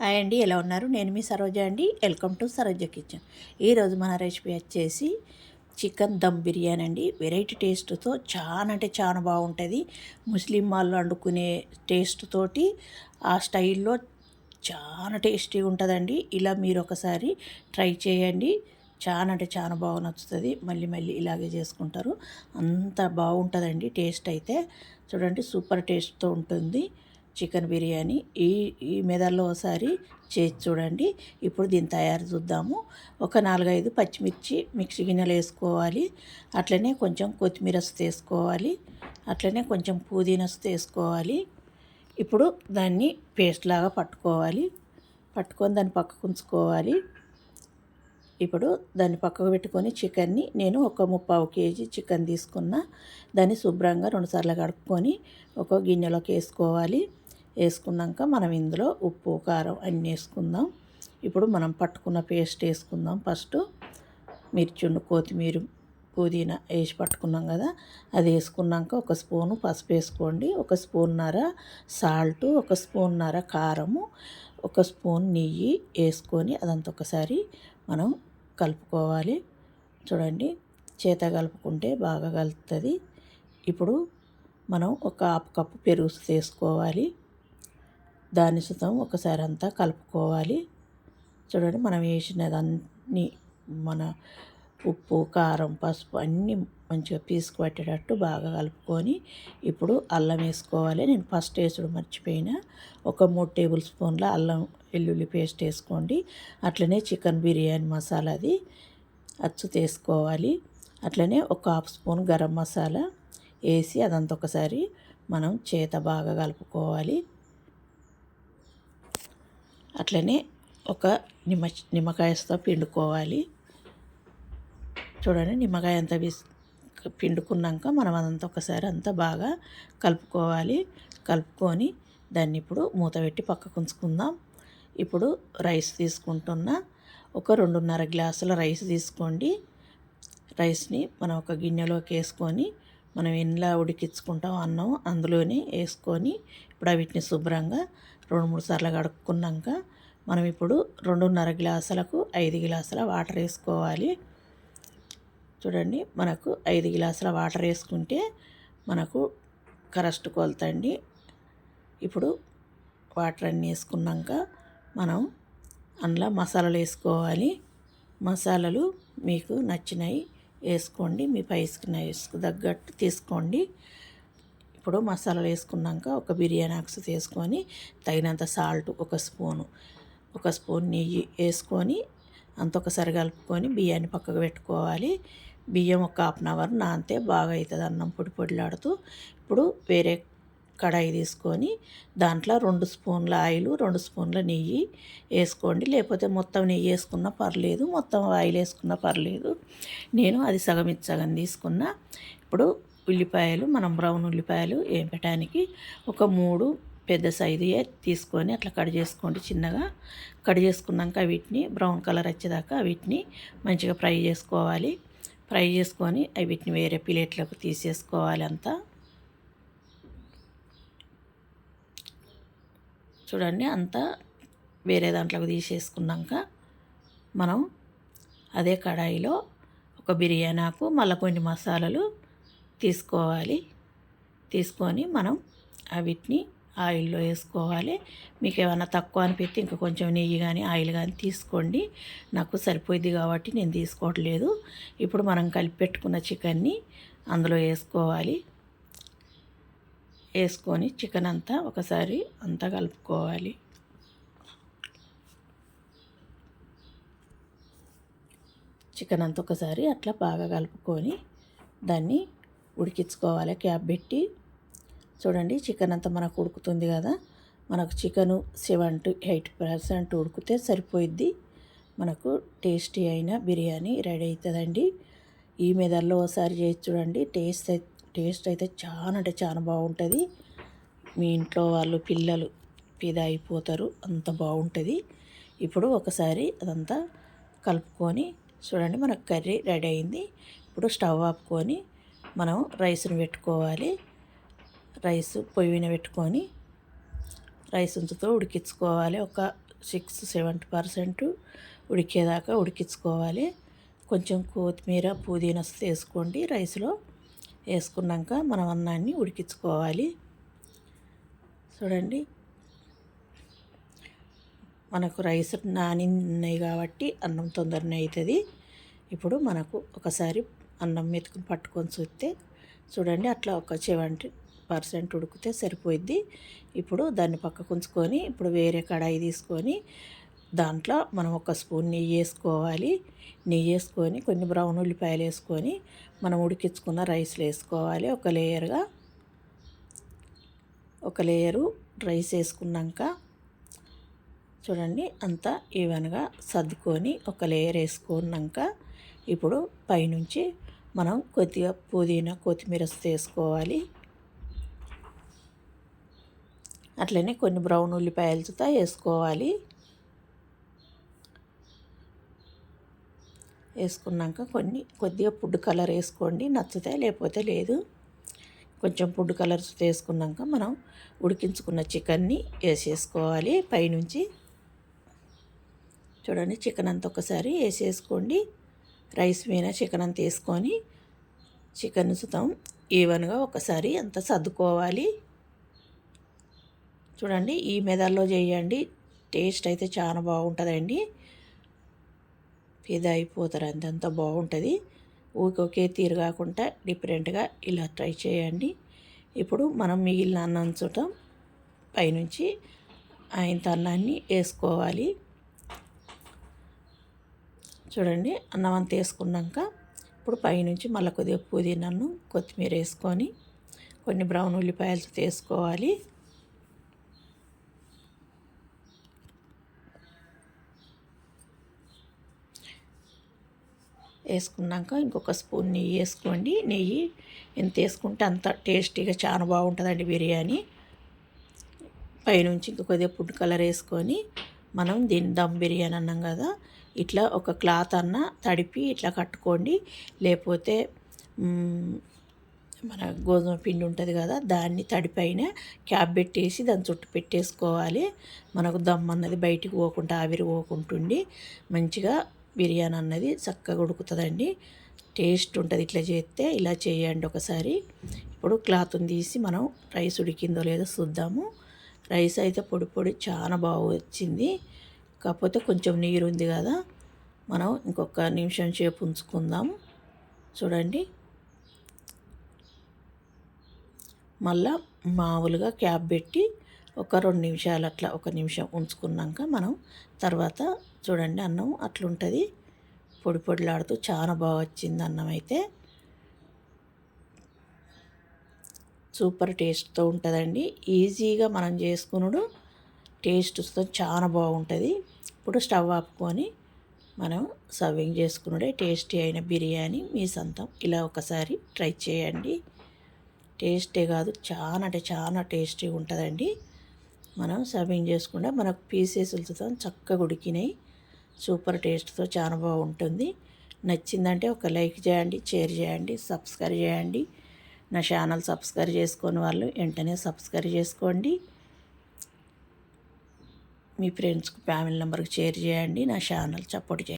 Hi అండి ఎలా ఉన్నారు? నేను మీ సరోజ అండి. Welcome to Saroja kitchen. ఈరోజు మన రెసిపీ వచ్చేసి చికెన్ దమ్ బిర్యానీ అండి. వెరైటీ టేస్ట్తో చాలా అంటే చాలా బాగుంటుంది. ముస్లిం వాళ్ళు వండుకునే టేస్ట్ తోటి ఆ స్టైల్లో చాలా టేస్టీగా ఉంటుందండి. ఇలా మీరు ఒకసారి ట్రై చేయండి. చాలా అంటే చాలా బాగా నచ్చుతుంది. మళ్ళీ మళ్ళీ ఇలాగే చేసుకుంటారు. అంత బాగుంటుందండి టేస్ట్ అయితే. చూడండి సూపర్ టేస్ట్తో ఉంటుంది. చికెన్ బిర్యానీ ఈ ఈ మెదడులో ఒకసారి చేసి చూడండి. ఇప్పుడు దీన్ని తయారు చూద్దాము. ఒక నాలుగైదు పచ్చిమిర్చి మిక్సీ గిన్నెలు వేసుకోవాలి. అట్లనే కొంచెం కొత్తిమీర వేసుకోవాలి. అట్లనే కొంచెం పుదీనా వేసుకోవాలి. ఇప్పుడు దాన్ని పేస్ట్ లాగా పట్టుకోవాలి. పట్టుకొని దాన్ని పక్కకు ఉంచుకోవాలి. ఇప్పుడు దాన్ని పక్కకు పెట్టుకొని చికెన్ని నేను ఒక ముప్పావు కేజీ చికెన్ తీసుకున్న. దాన్ని శుభ్రంగా రెండుసార్లు కడుక్కొని ఒక గిన్నెలోకి వేసుకోవాలి. వేసుకున్నాక మనం ఇందులో ఉప్పు కారం అన్నీ వేసుకుందాం. ఇప్పుడు మనం పట్టుకున్న పేస్ట్ వేసుకుందాం. ఫస్ట్ మిర్చుండు కొత్తిమీర పుదీనా వేసి పట్టుకున్నాం కదా అది వేసుకున్నాక ఒక స్పూను పసుపు వేసుకోండి. ఒక స్పూన్నర సాల్ట్ ఒక స్పూన్నర కారము ఒక స్పూన్ నెయ్యి వేసుకొని అదంతా ఒకసారి మనం కలుపుకోవాలి. చూడండి చేత కలుపుకుంటే బాగా కలుపుతుంది. ఇప్పుడు మనం ఒక హాఫ్ కప్పు పెరుగు తీసుకోవాలి దాని సుతం ఒకసారి అంతా కలుపుకోవాలి. చూడండి మనం వేసినదన్నీ మన ఉప్పు కారం పసుపు అన్నీ మంచిగా పీసుకు పట్టేటట్టు బాగా కలుపుకొని ఇప్పుడు అల్లం వేసుకోవాలి. నేను ఫస్ట్ వేసుడు మర్చిపోయిన. ఒక మూడు టేబుల్ స్పూన్ల అల్లం వెల్లుల్లి పేస్ట్ వేసుకోండి. అట్లనే చికెన్ బిర్యానీ మసాలాది అచ్చు తీసుకోవాలి. అట్లనే ఒక హాఫ్ స్పూన్ గరం మసాలా వేసి అదంతా ఒకసారి మనం చేత బాగా కలుపుకోవాలి. అట్లనే ఒక నిమ్మ నిమ్మకాయతో పిండుకోవాలి. చూడండి నిమ్మకాయ అంతా వేసి పిండుకున్నాక మనం అదంతా ఒకసారి అంతా బాగా కలుపుకోవాలి. కలుపుకొని దాన్ని ఇప్పుడు మూత పెట్టి పక్కకు ఉంచుకుందాం. ఇప్పుడు రైస్ తీసుకుంటున్న ఒక రెండున్నర గ్లాసుల రైస్ తీసుకోండి. రైస్ని మనం ఒక గిన్నెలోకి వేసుకొని మనం ఎన్లా ఉడికించుకుంటాం అన్నం అందులోనే వేసుకొని ఇప్పుడు వీటిని శుభ్రంగా రెండు మూడు సార్లు కడుక్కున్నాక మనం ఇప్పుడు రెండున్నర గ్లాసులకు ఐదు గ్లాసుల వాటర్ వేసుకోవాలి. చూడండి మనకు ఐదు గ్లాసుల వాటర్ వేసుకుంటే మనకు కరెస్ట్ కొలతండి ఇప్పుడు వాటర్ అన్నీ వేసుకున్నాక మనం అందులో మసాలాలు వేసుకోవాలి. మసాలాలు మీకు నచ్చినవి వేసుకోండి మీ పైసుకు తగ్గట్టు తీసుకోండి. ఇప్పుడు మసాలాలు వేసుకున్నాక ఒక బిర్యానీ ఆక్స్ తీసుకొని తగినంత సాల్ట్ ఒక స్పూను ఒక స్పూన్ నెయ్యి వేసుకొని అంత ఒకసారి కలుపుకొని బియ్యాన్ని పక్కకు పెట్టుకోవాలి. బియ్యం ఒక హాఫ్ అన్ అవర్ నానితే బాగా అవుతుంది అన్నం పొడి పొడిలాడుతూ. ఇప్పుడు వేరే కడాయి తీసుకొని దాంట్లో రెండు స్పూన్ల ఆయిల్ రెండు స్పూన్ల నెయ్యి వేసుకోండి. లేకపోతే మొత్తం నెయ్యి వేసుకున్నా పర్లేదు మొత్తం ఆయిల్ వేసుకున్నా పర్లేదు. నేను అది సగం ఇది సగం తీసుకున్న. ఇప్పుడు ఉల్లిపాయలు మనం బ్రౌన్ ఉల్లిపాయలు వేపటానికి ఒక మూడు పెద్ద సైజు తీసుకొని అట్లా కట్ చేసుకోండి చిన్నగా. కట్ చేసుకున్నాక వీటిని బ్రౌన్ కలర్ వచ్చేదాకా వీటిని మంచిగా ఫ్రై చేసుకోవాలి. ఫ్రై చేసుకొని వీటిని వేరే ప్లేట్లకు తీసేసుకోవాలి అంతా. చూడండి అంతా వేరే దాంట్లోకి తీసేసుకున్నాక మనం అదే కడాయిలో ఒక బిర్యానీ ఆకు మళ్ళీ కొన్ని మసాలాలు తీసుకోవాలి. తీసుకొని మనం వీటిని ఆయిల్లో వేసుకోవాలి. మీకు ఏమైనా తక్కువ అనిపిస్తే ఇంకా కొంచెం నెయ్యి కానీ ఆయిల్ కానీ తీసుకోండి. నాకు సరిపోయింది కాబట్టి నేను తీసుకోవట్లేదు. ఇప్పుడు మనం కలిపి పెట్టుకున్న చికెన్ని అందులో వేసుకోవాలి. వేసుకొని చికెన్ అంతా ఒకసారి అంతా కలుపుకోవాలి. చికెన్ అంతా ఒకసారి అట్లా బాగా కలుపుకొని దాన్ని ఉడికించుకోవాలి. క్యాప్ పెట్టి చూడండి చికెన్ అంతా మనకు ఉడుకుతుంది కదా. మనకు chicken seven to eight percent ఉడికితే సరిపోయిద్ది. మనకు టేస్టీ అయిన బిర్యానీ రెడీ అవుతుందండి. ఈ మెదల్లో ఒకసారి చేసి చూడండి. టేస్ట్ టేస్ట్ అయితే చాలా అంటే చాలా బాగుంటుంది. మీ ఇంట్లో వాళ్ళు పిల్లలు ఫిదా అయిపోతారు అంత బాగుంటుంది. ఇప్పుడు ఒకసారి అదంతా కలుపుకొని చూడండి మనకు కర్రీ రెడీ అయింది. ఇప్పుడు స్టవ్ ఆపుకొని మనం రైస్ని పెట్టుకోవాలి. రైస్ పొయ్యిన పెట్టుకొని రైస్ ఉంచుతో ఉడికించుకోవాలి. ఒక సిక్స్ సెవెంటీ పర్సెంట్ ఉడికేదాకా ఉడికించుకోవాలి. కొంచెం కొత్తిమీర పుదీనా వేసుకోండి. రైస్లో వేసుకున్నాక మనం అన్నాన్ని ఉడికించుకోవాలి. చూడండి. మనకు రైస్ నాని ఉన్నాయి కాబట్టి అన్నం తొందరనే అవుతుంది. ఇప్పుడు మనకు ఒకసారి అన్నం మెతుకుని పట్టుకొని చూస్తే చూడండి అట్లా ఒక సెవెంటీ పర్సెంట్ ఉడికితే సరిపోయిద్ది. ఇప్పుడు దాన్ని పక్కకు ఉంచుకొని ఇప్పుడు వేరే కడాయి తీసుకొని దాంట్లో మనం ఒక స్పూన్ నెయ్యి వేసుకోవాలి. నెయ్యి వేసుకొని కొన్ని బ్రౌన్ ఉల్లిపాయలు వేసుకొని మనం ఉడికించుకున్న రైస్లు వేసుకోవాలి. ఒక లేయర్గా ఒక లేయరు రైస్ వేసుకున్నాక చూడండి అంతా ఈవెన్గా సర్దుకొని ఒక లేయర్ వేసుకున్నాక ఇప్పుడు పైనుంచి మనం కొద్దిగా పుదీనా కొత్తిమీర వేసుకోవాలి. అట్లనే కొన్ని బ్రౌన్ ఉల్లిపాయలతో వేసుకోవాలి. వేసుకున్నాక కొన్ని కొద్దిగా ఫుడ్ కలర్ వేసుకోండి. నచ్చితే లేకపోతే లేదు. కొంచెం ఫుడ్ కలర్స్ వేసుకున్నాక మనం ఉడికించుకున్న చికెన్ని వేసేసుకోవాలి పైనుంచి. చూడండి చికెన్ అంతా ఒకసారి వేసేసుకోండి. రైస్ మీద చికెన్ తీసుకొని చికెన్ సుతం ఈవెన్గా ఒకసారి అంత సర్దుకోవాలి? చూడండి ఈ మెదల్లో చేయండి. టేస్ట్ అయితే చాలా బాగుంటుందండి. ఫిదా అయిపోతారు అంత బాగుంటుంది. ఊరికి ఒకే తీరు కాకుండా డిఫరెంట్గా ఇలా ట్రై చేయండి. ఇప్పుడు మనం మిగిలిన అన్నం చుట్టం పైనుంచి ఆయన అన్నాన్ని వేసుకోవాలి. చూడండి అన్నం అంతా వేసుకున్నాక ఇప్పుడు పైనుంచి మళ్ళీ కొద్దిగా పుదీనాను కొత్తిమీర వేసుకొని కొన్ని బ్రౌన్ ఉల్లిపాయలు వేసుకోవాలి. వేసుకున్నాక ఇంకొక స్పూన్ నెయ్యి వేసుకోండి. నెయ్యి ఎంత వేసుకుంటే అంత టేస్టీగా చాలా బాగుంటుందండి బిర్యానీ. పైనుంచి ఇంక కొద్దిగా ఫుడ్ కలర్ వేసుకొని మనం దీన్ని దమ్ బిర్యానీ అన్నాం కదా ఇట్లా ఒక క్లాత్ అన్న తడిపి ఇట్లా కట్టుకోండి. లేకపోతే మన గోధుమ పిండి ఉంటుంది కదా దాన్ని తడిపైన క్యాప్ పెట్టేసి దాని చుట్టూ పెట్టేసుకోవాలి. మనకు దమ్ అన్నది బయటికి పోకుండా ఆవిరి పోకుంటుండి మంచిగా బిర్యానీ అన్నది చక్కగా ఉడుకుతుందండి. టేస్ట్ ఉంటుంది ఇట్లా చేస్తే ఇలా చేయండి ఒకసారి. ఇప్పుడు క్లాత్ని తీసి మనం రైస్ ఉడికిందో లేదో చూద్దాము. రైస్ అయితే పొడి పొడి చాలా బాగా వచ్చింది. కాకపోతే కొంచెం నీరు ఉంది కదా. మనం ఇంకొక నిమిషం సేపు ఉంచుకుందాం. చూడండి. మళ్ళా మామూలుగా క్యాప్ పెట్టి ఒక రెండు నిమిషాలు అట్లా ఒక నిమిషం ఉంచుకున్నాక మనం తర్వాత చూడండి అన్నం అట్లుంటుంది. పొడి పొడిలాడుతూ చాలా బాగా వచ్చింది అన్నం అయితే. సూపర్ టేస్ట్తో ఉంటుందండి. ఈజీగా మనం చేసుకున్నాడు టేస్ట్తో చాలా బాగుంటుంది. ఇప్పుడు స్టవ్ ఆపుకొని మనం సర్వింగ్ చేసుకున్నడే టేస్టీ అయిన బిర్యానీ మీ సొంతం. ఇలా ఒకసారి ట్రై చేయండి. టేస్టే కాదు చాలా అంటే చాలా టేస్టీగా ఉంటుందండి. మనం సర్వింగ్ చేసుకుంటే మనకు పీసెస్లతో చక్కగా ఉడికినాయి. సూపర్ టేస్ట్తో చాలా బాగుంటుంది. నచ్చిందంటే ఒక లైక్ చేయండి షేర్ చేయండి సబ్స్క్రైబ్ చేయండి. నా ఛానల్ సబ్స్క్రైబ్ చేసుకొని వాళ్ళు వెంటనే సబ్స్క్రైబ్ చేసుకోండి. మీ ఫ్రెండ్స్కి ఫ్యామిలీ నెంబర్కి షేర్ చేయండి. నా ఛానల్ సపోర్ట్ చేయండి.